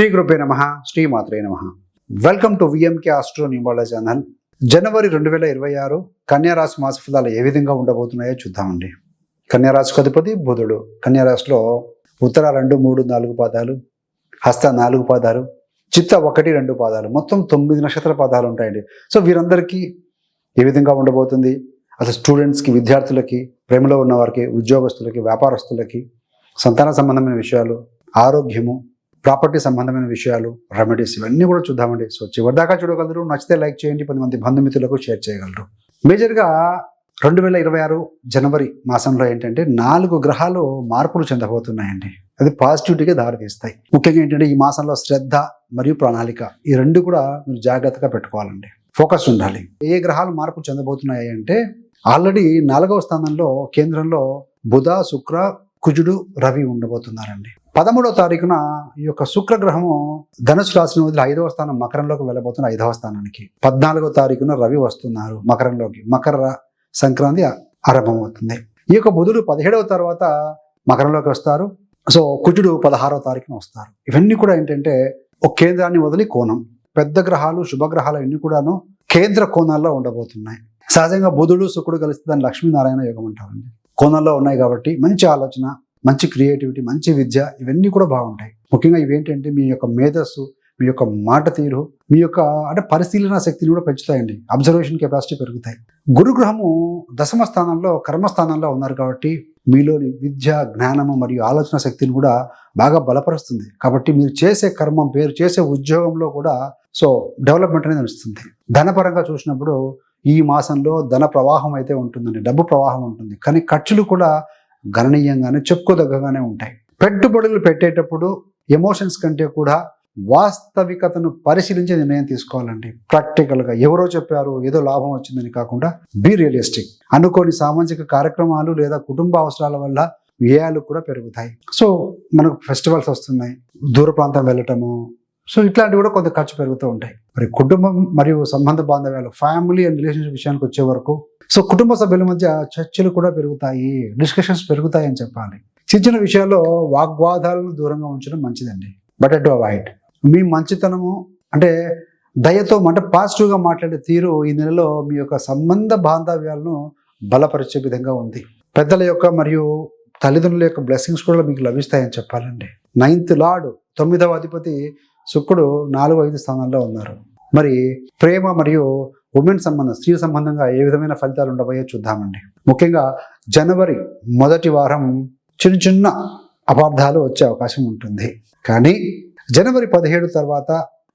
శ్రీ గురుపే నమ. శ్రీ మాత్రే నమ వెల్కమ్ టు విఎంకే ఆస్ట్రో న్యూబాల ఛానల్ జనవరి రెండు వేల ఇరవై ఆరు కన్యారాశి మాస ఫలాలు ఏ విధంగా ఉండబోతున్నాయో చూద్దామండి. కన్యారాశికి అధిపతి బుధుడు. కన్యారాశిలో ఉత్తర రెండు మూడు నాలుగు పాదాలు హస్త నాలుగు పాదాలు చిత్త ఒకటి రెండు పాదాలు. మొత్తం తొమ్మిది నక్షత్ర పాదాలు ఉంటాయండి. సో వీరందరికీ ఏ విధంగా ఉండబోతుంది? అసలు స్టూడెంట్స్కి విద్యార్థులకి ప్రేమలో ఉన్నవారికి ఉద్యోగస్తులకి వ్యాపారస్తులకి సంతాన సంబంధమైన విషయాలు ఆరోగ్యము ప్రాపర్టీ సంబంధమైన విషయాలు రెమెడీస్ ఇవన్నీ కూడా చూద్దామండి. సో చివరిదాకా చూడగలరు. నచ్చితే లైక్ చేయండి. పది మంది బంధుమిత్రులకు షేర్ చేయగలరు. మేజర్గా రెండు వేల ఇరవై ఆరు జనవరి మాసంలో ఏంటంటే నాలుగు గ్రహాలు మార్పులు చెందబోతున్నాయండి. అది పాజిటివిటీగా దారితీస్తాయి. ముఖ్యంగా ఏంటంటే ఈ మాసంలో శ్రద్ధ మరియు ప్రణాళిక ఈ రెండు కూడా మీరు జాగ్రత్తగా పెట్టుకోవాలండి. ఫోకస్ ఉండాలి. ఏ గ్రహాలు మార్పు చెందబోతున్నాయి అంటే ఆల్రెడీ నాలుగవ స్థానంలో కేంద్రంలో బుధ శుక్ర కుజుడు రవి ఉండబోతున్నారండి. పదమూడో తారీఖున ఈ యొక్క శుక్రగ్రహము ధనుసు రాశిని వదిలి ఐదవ స్థానం మకరంలోకి వెళ్ళబోతున్న ఐదవ స్థానానికి. పద్నాలుగో తారీఖున రవి వస్తున్నారు మకరంలోకి. మకర సంక్రాంతి ఆరంభమవుతుంది. ఈ యొక్క బుధుడు పదిహేడవ తర్వాత మకరంలోకి వస్తారు. సో కుజుడు పదహారవ తారీఖున వస్తారు. ఇవన్నీ కూడా ఏంటంటే ఒక కేంద్రాన్ని వదిలి కోణం. పెద్ద గ్రహాలు శుభగ్రహాలు అన్ని కూడాను కేంద్ర కోణాల్లో ఉండబోతున్నాయి. సహజంగా బుధుడు శుక్రుడు కలిస్తే దాన్ని లక్ష్మీనారాయణ యోగం అంటారండి. కోణంలో ఉన్నాయి కాబట్టి మంచి ఆలోచన. మంచి క్రియేటివిటీ మంచి విద్య ఇవన్నీ కూడా బాగుంటాయి. ముఖ్యంగా ఇవేంటంటే మీ యొక్క మేధస్సు మీ యొక్క మాట తీరు మీ యొక్క అంటే పరిశీలన శక్తిని కూడా పెంచుతాయండి. అబ్జర్వేషన్ కెపాసిటీ పెరుగుతాయి. గురుగ్రహము దశమ స్థానంలో కర్మస్థానంలో ఉన్నారు కాబట్టి మీలోని విద్య జ్ఞానము మరియు ఆలోచన శక్తిని కూడా బాగా బలపరుస్తుంది. కాబట్టి మీరు చేసే కర్మం పేరు చేసే ఉద్యోగంలో కూడా సో డెవలప్మెంట్ అనేది నడుస్తుంది. ధనపరంగా చూసినప్పుడు ఈ మాసంలో ధన ప్రవాహం అయితే ఉంటుందండి. డబ్బు ప్రవాహం ఉంటుంది. కానీ ఖర్చులు కూడా గణనీయంగానే చెప్పుకోదగ్గగానే ఉంటాయి. పెట్టుబడులు పెట్టేటప్పుడు ఎమోషన్స్ కంటే కూడా వాస్తవికతను పరిశీలించి నిర్ణయం తీసుకోవాలండి. ప్రాక్టికల్గా ఎవరో చెప్పారు ఏదో లాభం వచ్చిందని కాకుండా బీ రియలిస్టిక్ అనుకోని సామాజిక కార్యక్రమాలు లేదా కుటుంబ అవసరాల వల్ల వ్యయాలు కూడా పెరుగుతాయి. సో మనకు ఫెస్టివల్స్ వస్తున్నాయి. దూర ప్రాంతం వెళ్ళటము సో ఇట్లాంటివి కూడా కొంత ఖర్చు పెరుగుతూ ఉంటాయి. మరి కుటుంబం మరియు సంబంధ బాంధవ్యాలు ఫ్యామిలీ అండ్ రిలేషన్షిప్ విషయానికి వచ్చే వరకు సో కుటుంబ సభ్యుల మధ్య చర్చలు కూడా పెరుగుతాయి డిస్కషన్స్ పెరుగుతాయి అని చెప్పాలి. చిన్న చిన్న విషయాల్లో వాగ్వాదాలను దూరంగా ఉంచడం మంచిదండి. బట్ టు అవాయిడ్ మీ మంచితనము అంటే దయతో అంటే పాజిటివ్గా మాట్లాడే తీరు ఈ నెలలో మీ యొక్క సంబంధ బాంధవ్యాలను బలపరిచే విధంగా ఉంది. పెద్దల యొక్క మరియు తల్లిదండ్రుల యొక్క బ్లెస్సింగ్స్ కూడా మీకు లభిస్తాయని చెప్పాలండి. నైన్త్ లార్డ్ తొమ్మిదవ అధిపతి శుక్రుడు నాలుగు ఐదు స్థానాల్లో ఉన్నారు. మరి ప్రేమ మరియు ఉమెన్ సంబంధం స్త్రీ సంబంధంగా ఏ విధమైన ఫలితాలు ఉండబోయో చూద్దామండి. ముఖ్యంగా జనవరి మొదటి వారం చిన్న చిన్న అపార్థాలు వచ్చే అవకాశం ఉంటుంది. కానీ జనవరి పదిహేడు తర్వాత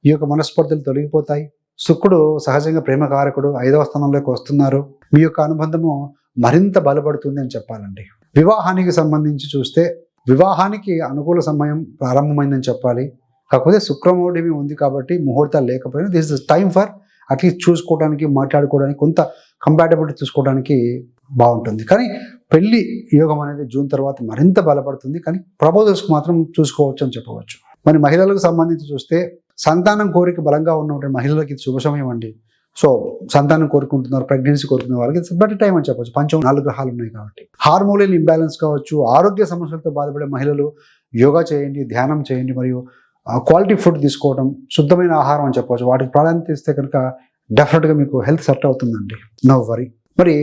ఈ యొక్క మనస్పర్ధలు తొలగిపోతాయి. శుక్రుడు సహజంగా ప్రేమకారకుడు ఐదవ స్థానంలోకి వస్తున్నారు. మీ యొక్క అనుబంధము మరింత బలపడుతుంది అని చెప్పాలండి. వివాహానికి సంబంధించి చూస్తే వివాహానికి అనుకూల సమయం ప్రారంభమైందని చెప్పాలి. కాకపోతే శుక్రమౌఢిమి ఉంది కాబట్టి ముహూర్తాలు లేకపోయినా this is time for at least చూసుకోవడానికి మాట్లాడుకోవడానికి కొంత కంపాటబిలిటీ చూసుకోవడానికి బాగుంటుంది. కానీ పెళ్ళి యోగం అనేది జూన్ తర్వాత మరింత బలపడుతుంది. కానీ ప్రపోజల్స్కి మాత్రం చూసుకోవచ్చు అని చెప్పవచ్చు. మరి మహిళలకు సంబంధించి చూస్తే సంతానం కోరిక బలంగా ఉన్నటువంటి మహిళలకి ఇది శుభ సమయం అండి. సో సంతానం కోరుకుంటున్నారు ప్రెగ్నెన్సీ కోరుకునే వాళ్ళకి ఇట్స్ బెటర్ టైం అని చెప్పొచ్చు. పంచం నాలుగు గ్రహాలు ఉన్నాయి కాబట్టి. హార్మోనియల్ ఇంబ్యాలెన్స్ కావచ్చు ఆరోగ్య సమస్యలతో బాధపడే మహిళలు యోగా చేయండి ధ్యానం చేయండి. మరియు క్వాలిటీ ఫుడ్ తీసుకోవడం శుద్ధమైన ఆహారం అని చెప్పవచ్చు వాటికి ప్రాధాన్యత ఇస్తే కనుక డెఫినెట్గా మీకు హెల్త్ సెట్ అవుతుందండి. నో వరీ మరి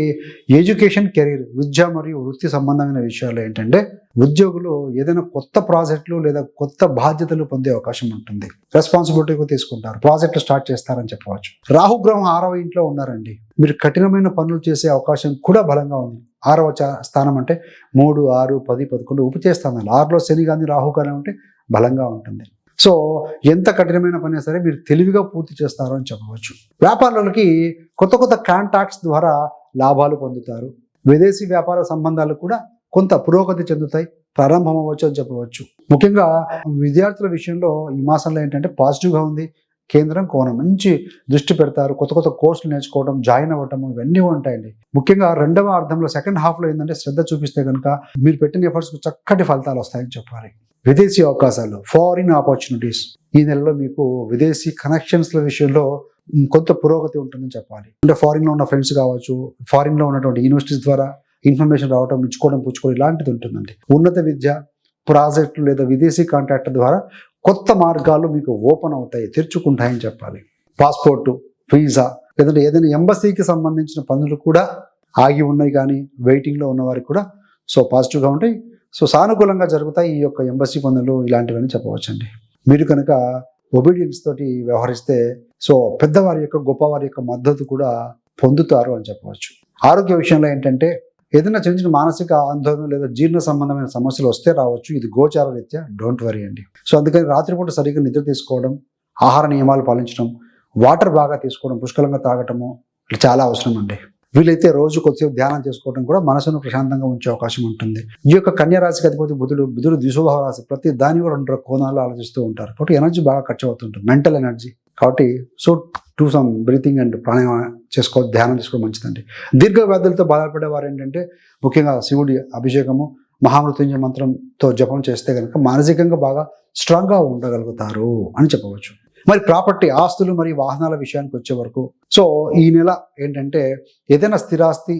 ఎడ్యుకేషన్ కెరీర్ విద్య మరియు వృత్తి సంబంధమైన విషయాలు ఏంటంటే ఉద్యోగులు ఏదైనా కొత్త ప్రాజెక్టులు లేదా కొత్త బాధ్యతలు పొందే అవకాశం ఉంటుంది. రెస్పాన్సిబిలిటీ తీసుకుంటారు. ప్రాజెక్టులు స్టార్ట్ చేస్తారని చెప్పవచ్చు. రాహుగ్రహం ఆరవ ఇంట్లో ఉన్నారండి. మీరు కఠినమైన పనులు చేసే అవకాశం కూడా బలంగా ఉంది. ఆరవ స్థానం అంటే మూడు ఆరు పది పదకొండు ఉపచే స్థానాలు ఆరులో శని కానీ రాహు కానీ ఉంటే బలంగా ఉంటుంది. సో ఎంత కఠినమైన పని సరే మీరు తెలివిగా పూర్తి చేస్తారు అని చెప్పవచ్చు. వ్యాపారులకి కొత్త కొత్త కాంటాక్ట్స్ ద్వారా లాభాలు పొందుతారు. విదేశీ వ్యాపార సంబంధాలు కూడా కొంత పురోగతి చెందుతాయి ప్రారంభం అవ్వచ్చు అని చెప్పవచ్చు. ముఖ్యంగా విద్యార్థుల విషయంలో ఈ మాసంలో ఏంటంటే పాజిటివ్గా ఉంది. కేంద్రం కోణం మంచి దృష్టి పెడతారు. కొత్త కొత్త కోర్సులు నేర్చుకోవడం జాయిన్ అవ్వటం ఇవన్నీ ఉంటాయండి. ముఖ్యంగా రెండవ అర్థంలో సెకండ్ హాఫ్లో ఏంటంటే శ్రద్ధ చూపిస్తే కనుక మీరు పెట్టిన ఎఫర్ట్స్కి చక్కటి ఫలితాలు వస్తాయని చెప్పాలి. విదేశీ అవకాశాలు ఫారిన్ ఆపర్చునిటీస్ ఈ నెలలో మీకు విదేశీ కనెక్షన్స్ల విషయంలో కొంత పురోగతి ఉంటుందని చెప్పాలి. అంటే ఫారిన్లో ఉన్న ఫ్రెండ్స్ కావచ్చు ఫారిన్లో ఉన్నటువంటి యూనివర్సిటీస్ ద్వారా ఇన్ఫర్మేషన్ రావడం ఇచ్చుకోవడం పుచ్చుకోవడం ఇలాంటిది ఉంటుందండి. ఉన్నత విద్య ప్రాజెక్టులు లేదా విదేశీ కాంట్రాక్ట్ ద్వారా కొత్త మార్గాలు మీకు ఓపెన్ అవుతాయి తెరుచుకుంటాయని చెప్పాలి. పాస్పోర్టు వీసా లేదంటే ఏదైనా ఎంబసీకి సంబంధించిన పనులు కూడా ఆగి ఉన్నాయి కానీ వెయిటింగ్లో ఉన్న వారికి కూడా సో పాజిటివ్గా ఉంటాయి. సో సానుకూలంగా జరుగుతాయి ఈ యొక్క ఎంబసీ పనులు ఇలాంటివని చెప్పవచ్చండి. మీరు కనుక ఒబీడియన్స్ తోటి వ్యవహరిస్తే సో పెద్దవారి యొక్క గొప్పవారి యొక్క మద్దతు కూడా పొందుతారు అని చెప్పవచ్చు. ఆరోగ్య విషయంలో ఏంటంటే ఏదైనా చిన్న చిన్న మానసిక ఆందోళన లేదా జీర్ణ సంబంధమైన సమస్యలు వస్తే రావచ్చు. ఇది గోచార రీత్యా డోంట్ వరీ అండి. సో అందుకని రాత్రిపూట సరిగ్గా నిద్ర తీసుకోవడం ఆహార నియమాలు పాలించడం వాటర్ బాగా తీసుకోవడం పుష్కలంగా తాగటము ఇట్లా చాలా అవసరం అండి. వీలైతే రోజు కొద్దిసేపు ధ్యానం చేసుకోవడం కూడా మనసును ప్రశాంతంగా ఉంచే అవకాశం ఉంటుంది. ఈ యొక్క కన్యారాశికి అధిపతి బుధుడు బుధుడు ద్విశోభావ రాశి ప్రతి దాన్ని కూడా రెండు కోణాలు ఆలోచిస్తూ ఉంటారు. కాబట్టి ఎనర్జీ బాగా ఖర్చు అవుతుంటుంది. మెంటల్ ఎనర్జీ కాబట్టి so do some breathing and pranayama చేసుకో ధ్యానం చేసుకోవడం మంచిదండి. దీర్ఘ వ్యాధులతో బాధపడే వారు ఏంటంటే ముఖ్యంగా శివుడి అభిషేకము మహామృత్యుంజయ మంత్రంతో జపం చేస్తే కనుక మానసికంగా బాగా స్ట్రాంగ్గా ఉండగలుగుతారు అని చెప్పవచ్చు. మరి ప్రాపర్టీ ఆస్తులు మరియు వాహనాల విషయానికి వచ్చే వరకు సో ఈ నెల ఏంటంటే ఏదైనా స్థిరాస్తి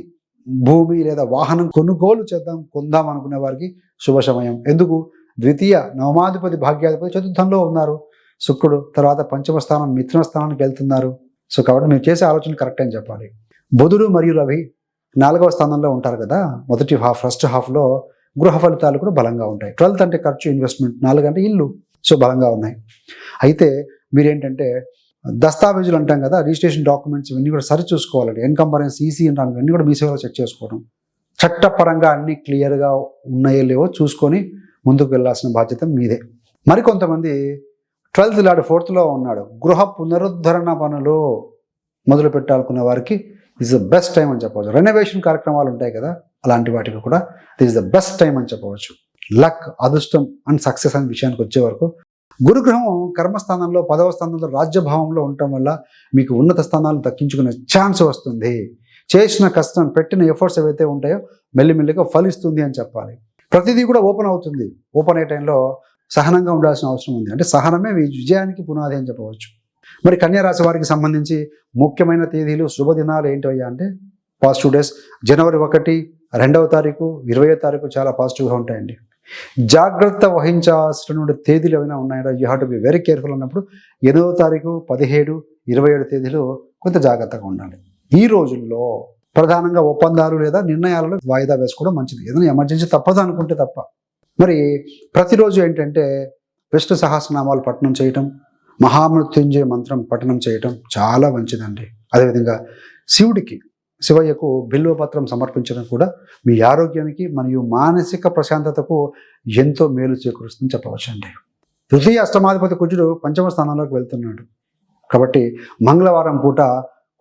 భూమి లేదా వాహనం కొనుగోలు చేద్దాం కొందాం అనుకునే వారికి శుభ సమయం. ఎందుకు? ద్వితీయ నవమాధిపతి భాగ్యాధిపతి చతుర్థంలో ఉన్నారు. శుక్రుడు తర్వాత పంచమ స్థానం మిథున స్థానానికి వెళ్తున్నారు. సో కాబట్టి మీరు చేసే ఆలోచన కరెక్ట్ అని చెప్పాలి. బుధుడు మరియు రవి నాలుగవ స్థానంలో ఉంటారు కదా. మొదటి హాఫ్ ఫస్ట్ హాఫ్లో గృహ ఫలితాలు కూడా బలంగా ఉంటాయి. ట్వెల్త్ అంటే ఖర్చు ఇన్వెస్ట్మెంట్ నాలుగు అంటే ఇల్లు. సో బలంగా ఉన్నాయి. అయితే మీరేంటంటే దస్తావేజులు అంటాం కదా రిజిస్ట్రేషన్ డాక్యుమెంట్స్ ఇవన్నీ కూడా సరి చూసుకోవాలండి. ఎన్కంపరెన్స్ ఈసీ అంటాం ఇవన్నీ కూడా మీ సేవలో చెక్ చేసుకోవడం. చట్టపరంగా అన్ని క్లియర్గా ఉన్నాయో లేవో చూసుకొని ముందుకు వెళ్ళాల్సిన బాధ్యత మీదే. మరికొంతమంది ట్వెల్త్ లాడు ఫోర్త్లో ఉన్నాడు. గృహ పునరుద్ధరణ పనులు మొదలు పెట్టాలనుకున్న వారికి ఇస్ ద బెస్ట్ టైం అని చెప్పవచ్చు. రెనోవేషన్ కార్యక్రమాలు ఉంటాయి కదా అలాంటి వాటికి కూడా దిస్ ద బెస్ట్ టైం అని చెప్పవచ్చు. లక్ అదృష్టం అండ్ సక్సెస్ అనే విషయానికి వచ్చే వరకు గురుగ్రహం కర్మస్థానంలో పదవ స్థానంలో రాజ్యభావంలో ఉండటం వల్ల మీకు ఉన్నత స్థానాలు దక్కించుకునే ఛాన్స్ వస్తుంది. చేసిన కష్టం పెట్టిన ఎఫర్ట్స్ ఏవైతే ఉంటాయో మెల్లిమెల్లిగా ఫలిస్తుంది అని చెప్పాలి. ప్రతిదీ కూడా ఓపెన్ అవుతుంది. ఓపెన్ అయ్యే టైంలో సహనంగా ఉండాల్సిన అవసరం ఉంది. అంటే సహనమే మీ విజయానికి పునాది అని చెప్పవచ్చు. మరి కన్యారాశి వారికి సంబంధించి ముఖ్యమైన తేదీలు శుభదినాలు ఏంటయ్యా అంటే పాజిటివ్ డేస్ జనవరి ఒకటి రెండవ తారీఖు ఇరవయో తారీఖు చాలా పాజిటివ్గా ఉంటాయండి. జాగ్రత్త వహించాల్సినటువంటి తేదీలు ఏమైనా ఉన్నాయో you have to be very careful అన్నప్పుడు ఎనిమిదవ తారీఖు పదిహేడు ఇరవై ఏడు తేదీలు కొంత జాగ్రత్తగా ఉండాలి. ఈ రోజుల్లో ప్రధానంగా ఒప్పందాలు లేదా నిర్ణయాలలో వాయిదా వేసుకోవడం మంచిది. ఏదైనా ఎమర్జెన్సీ తప్పదు అనుకుంటే తప్ప. మరి ప్రతిరోజు ఏంటంటే విష్ణు సహస్రనామాలు పఠనం చేయటం మహామృత్యుంజయ మంత్రం పఠనం చేయటం చాలా మంచిదండి. అదేవిధంగా శివుడికి శివయ్యకు బిల్వపత్రం సమర్పించడం కూడా మీ ఆరోగ్యానికి మరియు మానసిక ప్రశాంతతకు ఎంతో మేలు చేకూరుస్తుందని చెప్పవచ్చండి. తృతీయ అష్టమాధిపతి కుజుడు పంచమ స్థానంలోకి వెళ్తున్నాడు. కాబట్టి మంగళవారం పూట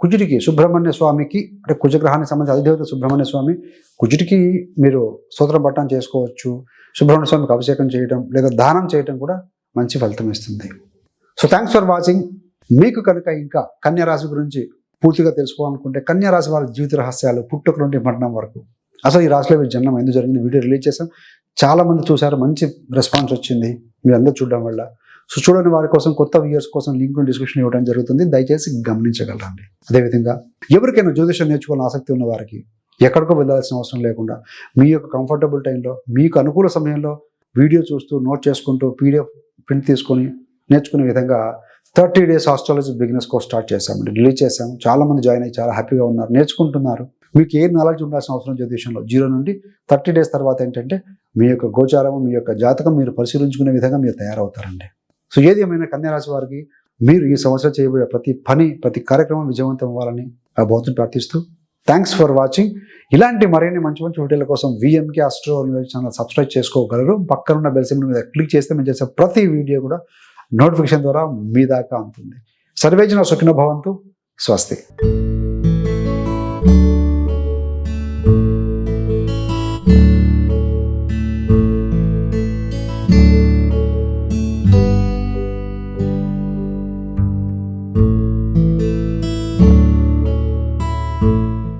కుజుడికి సుబ్రహ్మణ్య స్వామికి అంటే కుజగ్రహానికి సంబంధించి అధిదేవత సుబ్రహ్మణ్య స్వామి కుజుడికి మీరు స్తోత్రం పట్టణం చేసుకోవచ్చు సుబ్రహ్మణ్య స్వామికి అభిషేకం చేయడం లేదా దానం చేయడం కూడా మంచి ఫలితం ఇస్తుంది. సో థ్యాంక్స్ ఫర్ వాచింగ్ మీకు కనుక ఇంకా కన్యా రాశి గురించి పూర్తిగా తెలుసుకోవాలనుకుంటే కన్యా రాశి వారి జీవిత రహస్యాలు పుట్టుక నుండి మరణం వరకు. అసలు ఈ రాశిలో మీరు జన్మం ఎందుకు జరిగింది? వీడియో రిలీజ్ చేసాం చాలామంది చూశారు మంచి రెస్పాన్స్ వచ్చింది. మీరు అందరూ చూడడం వల్ల సో చూడని వారి కోసం కొత్త వ్యూయర్స్ కోసం లింక్ డిస్క్రిప్షన్ ఇవ్వడం జరుగుతుంది. దయచేసి గమనించగలరండి. అదేవిధంగా ఎవరికైనా జ్యోతిషం నేర్చుకోవాలని ఆసక్తి ఉన్న వారికి ఎక్కడికో వెళ్ళాల్సిన అవసరం లేకుండా మీ యొక్క కంఫర్టబుల్ టైంలో మీకు అనుకూల సమయంలో వీడియో చూస్తూ నోట్ చేసుకుంటూ పీడిఎఫ్ ప్రింట్ తీసుకొని నేర్చుకునే విధంగా thirty days astrology business course start చేశామండి. రిలీజ్ చేశాము. చాలా మంది జాయిన్ అయ్యి చాలా హ్యాపీగా ఉన్నారు నేర్చుకుంటున్నారు. మీకు ఏ నాలెడ్జ్ ఉండాల్సిన అవసరం జ్యోతిషంలో జీరో నుండి థర్టీ డేస్ తర్వాత ఏంటంటే మీ యొక్క గోచారం మీ యొక్క జాతకం మీరు పరిశీలించుకునే విధంగా మీరు తయారవుతారండి. సో ఏది ఏమైనా కన్యారాశి వారికి మీరు ఈ సంవత్సరం చేయబోయే ప్రతి పని ప్రతి కార్యక్రమం విజయవంతం అవ్వాలని ఆ భౌతిని ప్రార్థిస్తూ థ్యాంక్స్ ఫర్ వాచింగ్. ఇలాంటి మరిన్ని మంచి మంచి వీడియోల కోసం విఎంకే ఆస్ట్రో ఛానల్ సబ్స్క్రైబ్ చేసుకోగలరు. పక్కనున్న బెల్ సింబల్ మీద క్లిక్ చేస్తే మేము చేసే ప్రతి వీడియో కూడా నోటిఫికేషన్ ద్వారా మీ దాకా అందుతుంది సర్వేజన సుఖిన భవంతు. స్వస్తి.